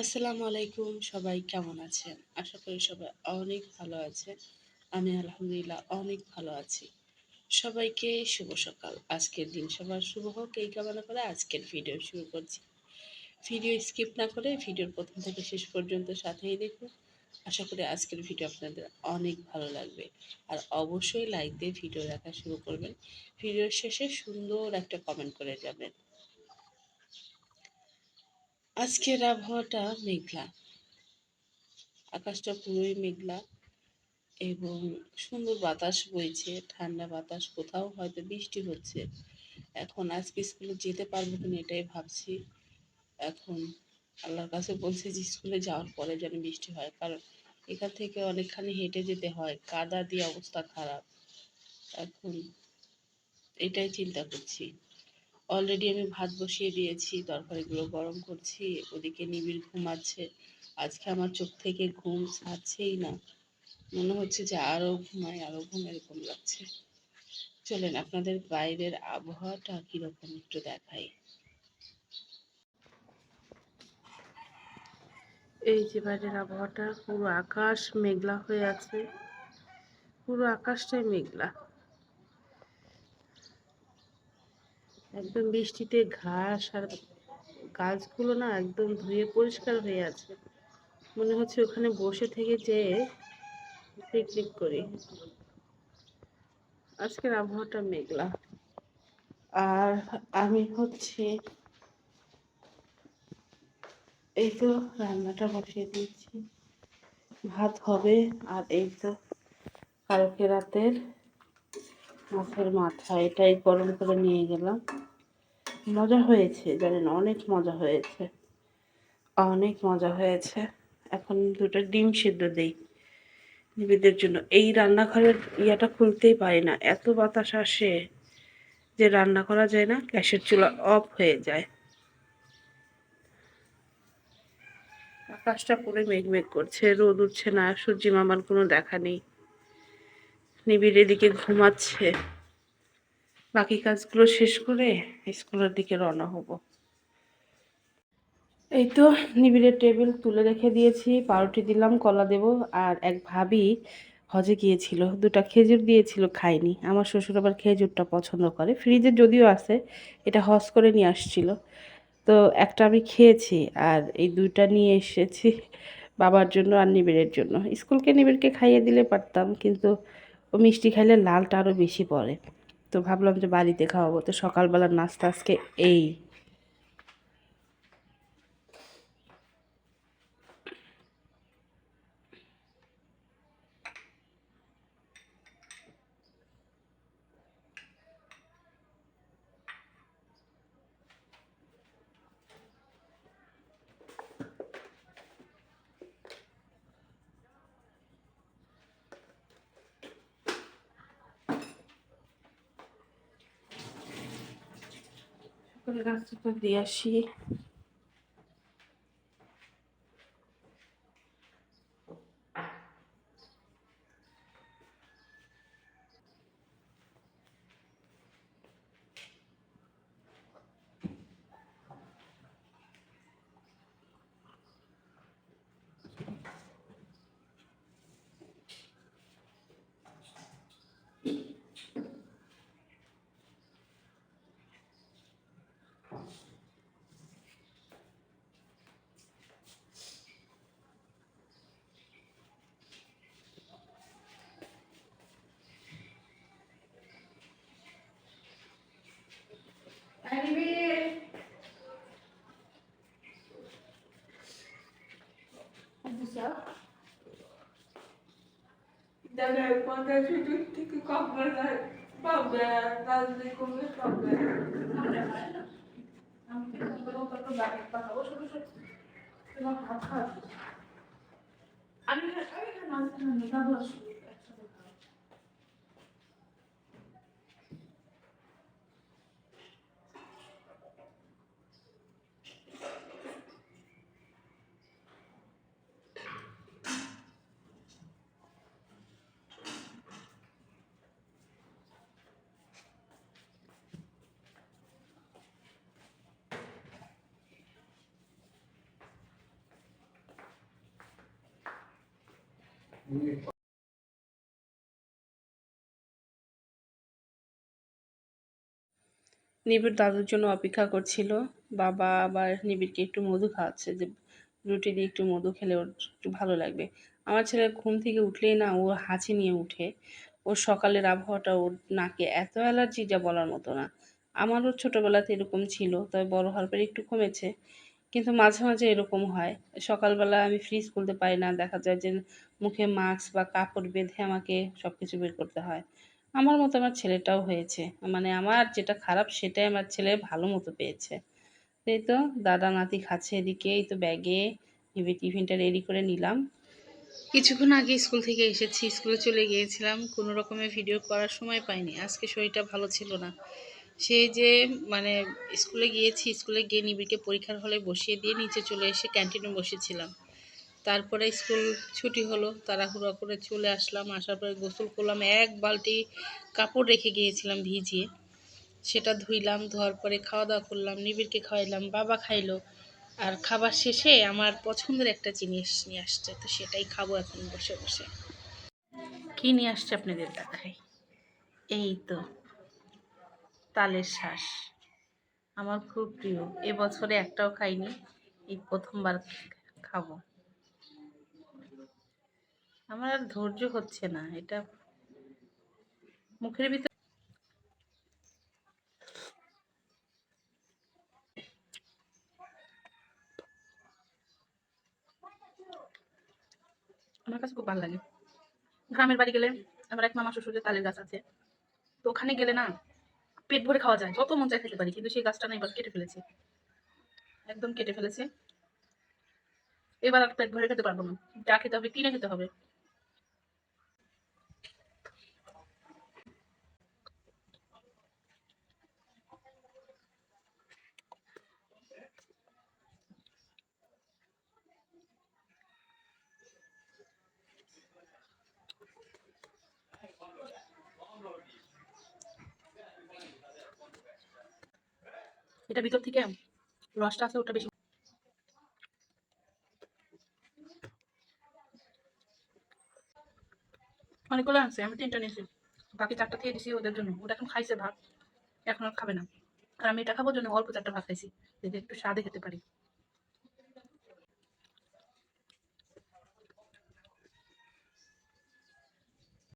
আসসালামু আলাইকুম, সবাই কেমন আছেন? আশা করি সবাই অনেক ভালো আছে আমি আলহামদুলিল্লাহ অনেক ভালো আছি। সবাইকে শুভ সকাল। আজকের দিন সবার শুভ হোক, এই কামনা করে আজকের ভিডিও শুরু করছি। ভিডিও স্কিপ না করে ভিডিওর প্রথম থেকে শেষ পর্যন্ত সাথেই দেখুন। আশা করি আজকের ভিডিও আপনাদের অনেক ভালো লাগবে। আর অবশ্যই লাইক দিয়ে ভিডিও দেখা শুরু করবেন। ভিডিওর শেষে সুন্দর একটা কমেন্ট করে যাবেন। আজকের আবহাওয়াটা মেঘলা। আকাশটা পুরোই মেঘলা এবং সুন্দর বাতাস বইছে, ঠান্ডা বাতাস, কোথাও হয়তো বৃষ্টি হচ্ছে। এখন আজকে স্কুলে যেতে পারব কিনা এটাই ভাবছি। এখন আল্লাহর কাছে বলছি যে স্কুলে যাওয়ার পরে যেন বৃষ্টি হয়, কারণ এখান থেকে অনেকখানি হেঁটে যেতে হয়, কাদা দিয়ে অবস্থা খারাপ। এখন এটাই চিন্তা করছি। অলরেডি আমি ভাত বসিয়ে দিয়েছি, তরকারিগুলো গরম করছি, ওদিকে নিবিড় ঘুমাচ্ছে। আজকে আমার চোখ থেকে ঘুম ছাড়ছেই না। মনে হচ্ছে যে আরও ঘুমাই আরও ঘুম এরকম লাগছে। চলেন আপনাদের বাইরের আবহাওয়াটা কীরকম একটু দেখাই। এই যে বাইরের আবহাওয়াটা, পুরো আকাশ মেঘলা হয়ে আছে। পুরো আকাশটাই মেঘলা। একদম বৃষ্টিতে ঘাস আর গাছগুলো না একদম ধুয়ে পরিষ্কার হয়ে আছে। মনে হচ্ছে ওখানে বসে থেকে যে পিকনিক করি। আজকের আবহাওয়াটা মেঘলা। আর আমি হচ্ছে এই তো রান্নাটা বসিয়ে দিয়েছি ভাত হবে আর এই তো কালকে রাতের মাছের মাথা, এটাই গরম করে নিয়ে গেলাম। মজা হয়েছে, জানেন, অনেক মজা হয়েছে। অনেক মজা হয়েছে। এখন দুটো ডিম সিদ্ধ দেই নিবেদের জন্য। এই রান্নাঘরের ইয়াটা খুলতেই পারি না। এত বাতাস আসে যে রান্না করা যায় না, গ্যাসের চুলা অফ হয়ে যায়। আকাশটা পুরো মেঘমেঘ করছে, রোদ উঠছে না, সূর্যি মামার কোনো দেখা নেই। নিবিড় এদিকে ঘুমাচ্ছে। বাকি কাজগুলো শেষ করে স্কুলের দিকে রওনা হব। এই তো নিবিড়ের টেবিল তুলে রেখে দিয়েছি, পাউরুটি দিলাম, কলা দেব, আর এক ভাবি হজে গিয়েছিল। দুটা খেজুর দিয়েছিল খাইনি আমার শ্বশুর আবার খেজুরটা পছন্দ করে। ফ্রিজে যদিও আছে, এটা হজ করে নিয়ে আসছিল। তো একটা আমি খেয়েছি, আর এই দুইটা নিয়ে এসেছি বাবার জন্য আর নিবিড়ের জন্য। স্কুলকে নিবিড়কে খাইয়ে দিলে পারতাম, কিন্তু ও মিষ্টি খাইলে লালটা আরও বেশি পড়ে। তো ভাবলাম যে বাড়িতে খাওয়াবো। তো সকালবেলার নাস্তা আজকে এই। করে রাস্তাটা দিয়ে আসি Que cobrar problema, às vezes como é problema. আমি আমি আমি নিবিড় দাদুর জন্য অপেক্ষা করছিল। বাবা আবার নিবিড়কে একটু মধু খাওয়াচ্ছে যে, রুটি দিয়ে একটু মধু খেলে ওর একটু ভালো লাগবে। আমার ছেলে ঘুম থেকে উঠলেই না, ও হাঁচি নিয়ে উঠে। ওর সকালের আবহাওয়াটা ওর নাকে এত অ্যালার্জি যা বলার মতো না। আমারও ছোটোবেলাতে এরকম ছিল, তবে বড় হওয়ার পরে একটু কমেছে। কিন্তু মাঝে মাঝে এরকম হয়। সকালবেলা আমি ফ্রিজ খুলতে পারি না, দেখা যায় যে মুখে মাস্ক বা কাপড় বেঁধে আমাকে সব কিছু বের করতে হয়। আমার মতো আমার ছেলেটাও হয়েছে। মানে আমার যেটা খারাপ সেটাই আমার ছেলে ভালো মতো পেয়েছে। এই তো দাদা নাতি খাচ্ছে এদিকে, এই তো ব্যাগে টিফিনটা রেডি করে নিলাম। কিছুক্ষণ আগে স্কুল থেকে এসেছি স্কুলে চলে গিয়েছিলাম। কোনো রকমের ভিডিও করার সময় পাইনি। আজকে শরীরটা ভালো ছিল না। সেই যে মানে স্কুলে গিয়েছি, স্কুলে গিয়ে নিবিড়কে পরীক্ষার হলে বসিয়ে দিয়ে নিচে চলে এসে ক্যান্টিনে বসেছিলাম। তারপরে স্কুল ছুটি হলো, তাড়াহুড়া করে চলে আসলাম। আসার পরে গোসল করলাম, এক বালতি কাপড় রেখে গিয়েছিলাম ভিজিয়ে। সেটা ধুইলাম, ধোয়ার পরে খাওয়া দাওয়া করলাম, নিবিড়কে খাওয়াইলাম, বাবা খাইলো। আর খাবার শেষে আমার পছন্দের একটা জিনিস নিয়ে আসছে, তো সেটাই খাব এখন বসে বসে। কী নিয়ে আসছে আপনাদের দেখাই এই তো। তালের শ্বাস। আমার খুব প্রিয়। এবছরে একটাও খাইনি, এই প্রথমবার খাব। আমার আর ধৈর্য হচ্ছে না, এটা মুখের ভিতর আমার কাছে খুব ভালো লাগে। গ্রামের বাড়ি গেলে আমার এক মামা শ্বশুরের তালের গাছ আছে। তো ওখানে গেলে না পেট ভরে খাওয়া যায়। যত মন চায় খেতে পারি, কিন্তু সেই গাছটা না, এবার কেটে ফেলেছে। একদম কেটে ফেলেছে। এবার আর পেট ভরে খেতে পারব না। যা খেতে হবে, কিনে খেতে হবে। এটা ভিতর থেকে রসটা আছে, ওটা বেশি অনেকগুলো আছে আমি তিনটা নিয়েছি। বাকি চারটা থেকে দিয়েছি ওদের জন্য। ওটা এখন খাইছে ভাত, এখন আর খাবে না। আর আমি এটা খাবার জন্য অল্প চারটা ভাত খাইছি, যাতে একটু স্বাদে খেতে পারি।